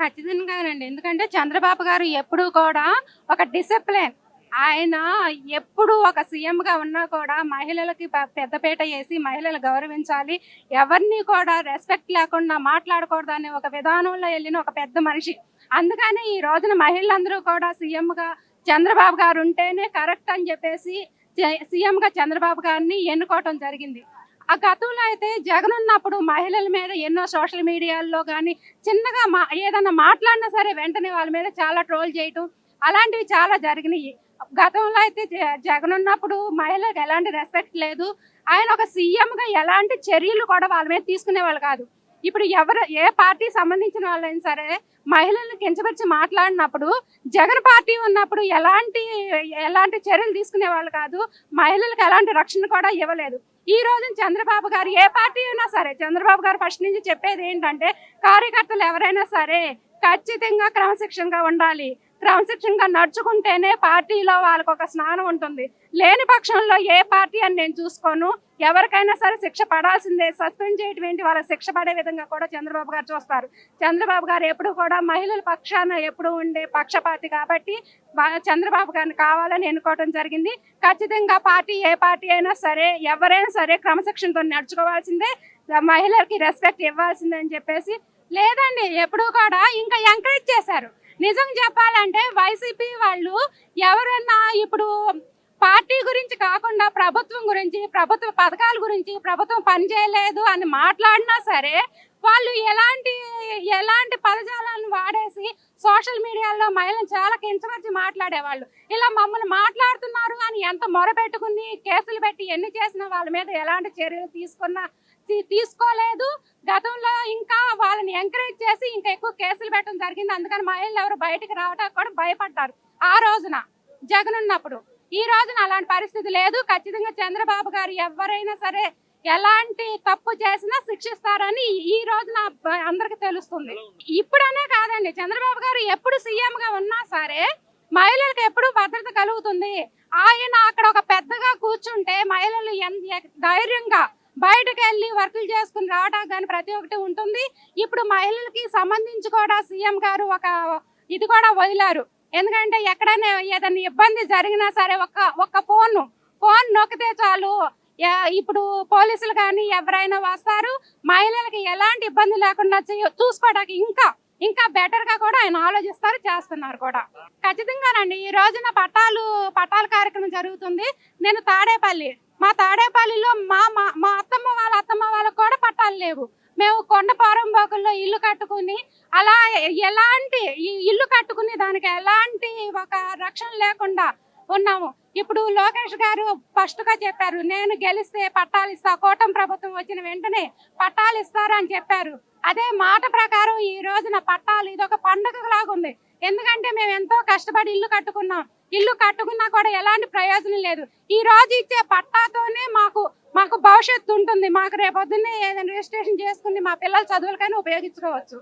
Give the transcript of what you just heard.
ఖచ్చితంగానండి ఎందుకంటే చంద్రబాబు గారు ఎప్పుడు కూడా ఒక డిసిప్లిన్. ఆయన ఎప్పుడు ఒక సీఎంగా ఉన్నా కూడా మహిళలకి పెద్దపేట పెద్దపీట వేసి మహిళలు గౌరవించాలి. ఎవరిని కూడా రెస్పెక్ట్ లేకుండా మాట్లాడకూడదు అనే ఒక విధానంలో వెళ్ళిన ఒక పెద్ద మనిషి. అందుకని ఈ రోజున మహిళలందరూ కూడా సీఎంగా చంద్రబాబు గారు ఉంటేనే కరెక్ట్ అని చెప్పేసి సీఎంగా చంద్రబాబు గారిని ఎన్నుకోవటం జరిగింది. ఆ గతంలో అయితే జగన్ ఉన్నప్పుడు మహిళల మీద ఎన్నో సోషల్ మీడియాల్లో కానీ చిన్నగా మా ఏదన్నా మాట్లాడినా సరే వెంటనే వాళ్ళ మీద చాలా ట్రోల్ చేయటం అలాంటివి చాలా జరిగినాయి. గతంలో అయితే జ- జగన్ ఉన్నప్పుడు మహిళలకు ఎలాంటి రెస్పెక్ట్ లేదు. ఆయన ఒక సీఎంగా ఎలాంటి చర్యలు కూడా వాళ్ళ మీద తీసుకునేవాళ్ళు కాదు. ఇప్పుడు ఎవరు ఏ పార్టీ సంబంధించిన వాళ్ళైనా సరే మహిళలను కించపరిచి మాట్లాడినప్పుడు జగన్ పార్టీ ఉన్నప్పుడు ఎలాంటి ఎలాంటి చర్యలు తీసుకునే వాళ్ళు కాదు మహిళలకు ఎలాంటి రక్షణ కూడా ఇవ్వలేదు. ఈ రోజు చంద్రబాబు గారు ఏ పార్టీ అయినా సరే చంద్రబాబు గారు ఫస్ట్ నుంచి చెప్పేది ఏంటంటే కార్యకర్తలు ఎవరైనా సరే ఖచ్చితంగా క్రమశిక్షణగా ఉండాలి. క్రమశిక్షణగా నడుచుకుంటేనే పార్టీలో వాళ్ళకు ఒక స్నానం ఉంటుంది. లేని పక్షంలో ఏ పార్టీ అని నేను చూసుకోను. ఎవరికైనా సరే శిక్ష పడాల్సిందే. సస్పెండ్ చేయటం ఏంటి వాళ్ళకి శిక్ష పడే విధంగా కూడా చంద్రబాబు గారు చూస్తారు. చంద్రబాబు గారు ఎప్పుడు కూడా మహిళల పక్షాన ఎప్పుడు ఉండే పక్షపాతి కాబట్టి చంద్రబాబు గారిని కావాలని ఎన్నుకోవడం జరిగింది. ఖచ్చితంగా పార్టీ ఏ పార్టీ అయినా సరే ఎవరైనా సరే క్రమశిక్షణతో నడుచుకోవాల్సిందే. మహిళలకి రెస్పెక్ట్ ఇవ్వాల్సిందే అని చెప్పేసి లేదండి ఎప్పుడు కూడా ఇంకా ఎంకరేజ్ చేశారు. నిజం చెప్పాలంటే వైసీపీ వాళ్ళు ఎవరన్నా ఇప్పుడు పార్టీ గురించి కాకుండా ప్రభుత్వం గురించి ప్రభుత్వ పథకాల గురించి ప్రభుత్వం పనిచేయలేదు అని మాట్లాడినా సరే వాళ్ళు ఎలాంటి ఎలాంటి పదజాలాలను వాడేసి సోషల్ మీడియాలో మహిళలు చాలా కించమర్చి మాట్లాడేవాళ్ళు. ఇలా మమ్మల్ని మాట్లాడుతున్నారు అని ఎంత మొరపెట్టుకుని కేసులు పెట్టి ఎన్ని చేసినా వాళ్ళ మీద ఎలాంటి చర్యలు తీసుకున్నా తీసుకోలేదు. గతంలో ఇంకా వాళ్ళని ఎంకరేజ్ చేసి ఇంకా ఎక్కువ కేసులు పెట్టడం జరిగింది. అందుకని మహిళలు ఎవరు బయటకు రావడానికి కూడా భయపడ్డారు. ఆ రోజున జగన్ ఉన్నప్పుడు ఈ రోజున అలాంటి పరిస్థితి లేదు. ఖచ్చితంగా చంద్రబాబు గారు ఎవరైనా సరే ఎలాంటి తప్పు చేసినా శిక్షిస్తారని ఈ రోజున అందరికి తెలుస్తుంది. ఇప్పుడనే కాదండి చంద్రబాబు గారు ఎప్పుడు సీఎం గా ఉన్నా సరే మహిళలకు ఎప్పుడు భద్రత కలుగుతుంది. ఆయన అక్కడ ఒక పెద్దగా కూర్చుంటే మహిళలు ధైర్యంగా బయటకు వెళ్ళి వర్కులు చేసుకుని రావడానికి కానీ ప్రతి ఒక్కటి ఉంటుంది. ఇప్పుడు మహిళలకి సంబంధించి కూడా సీఎం గారు ఒక ఇది కూడా వదిలారు. ఎందుకంటే ఎక్కడైనా ఏదైనా ఇబ్బంది జరిగినా సరే ఒక్క ఒక్క ఫోన్ ఫోన్ నొక్కితే చాలు. ఇప్పుడు పోలీసులు కానీ ఎవరైనా వస్తారు మహిళలకి ఎలాంటి ఇబ్బంది లేకుండా చూసుకోవడానికి ఇంకా ఇంకా బెటర్గా కూడా ఆయన ఆలోచిస్తారు చేస్తున్నారు కూడా. ఖచ్చితంగానండి ఈ రోజున పట్టాలు పట్టాల కార్యక్రమం జరుగుతుంది. నేను తాడేపల్లి. మా తాడేపల్లిలో మా మా మా అత్తమ్మ వాళ్ళ అత్తమ్మ వాళ్ళకు కూడా పట్టాలు లేవు. మేము కొండ పోరంబోకుల్లో ఇల్లు కట్టుకుని అలా ఎలాంటి ఇల్లు కట్టుకుని దానికి ఎలాంటి ఒక రక్షణ లేకుండా ఉన్నాము. ఇప్పుడు లోకేష్ గారు ఫస్ట్గా చెప్పారు నేను గెలిస్తే పట్టాలు ఇస్తా కూటమి ప్రభుత్వం వచ్చిన వెంటనే పట్టాలు ఇస్తారు అని చెప్పారు. అదే మాట ప్రకారం ఈ రోజున పట్టాలు ఇది ఒక పండుగ లాగుంది ఎందుకంటే మేము ఎంతో కష్టపడి ఇల్లు కట్టుకున్నాం. ఇల్లు కట్టుకున్నా కూడా ఎలాంటి ప్రయోజనం లేదు. ఈ రోజు ఇచ్చే పట్టాతోనే మాకు మాకు భవిష్యత్తు ఉంటుంది. మాకు రేపొద్దున్నే ఏదైనా రిజిస్ట్రేషన్ చేసుకుని మా పిల్లల చదువులకైనా ఉపయోగించుకోవచ్చు.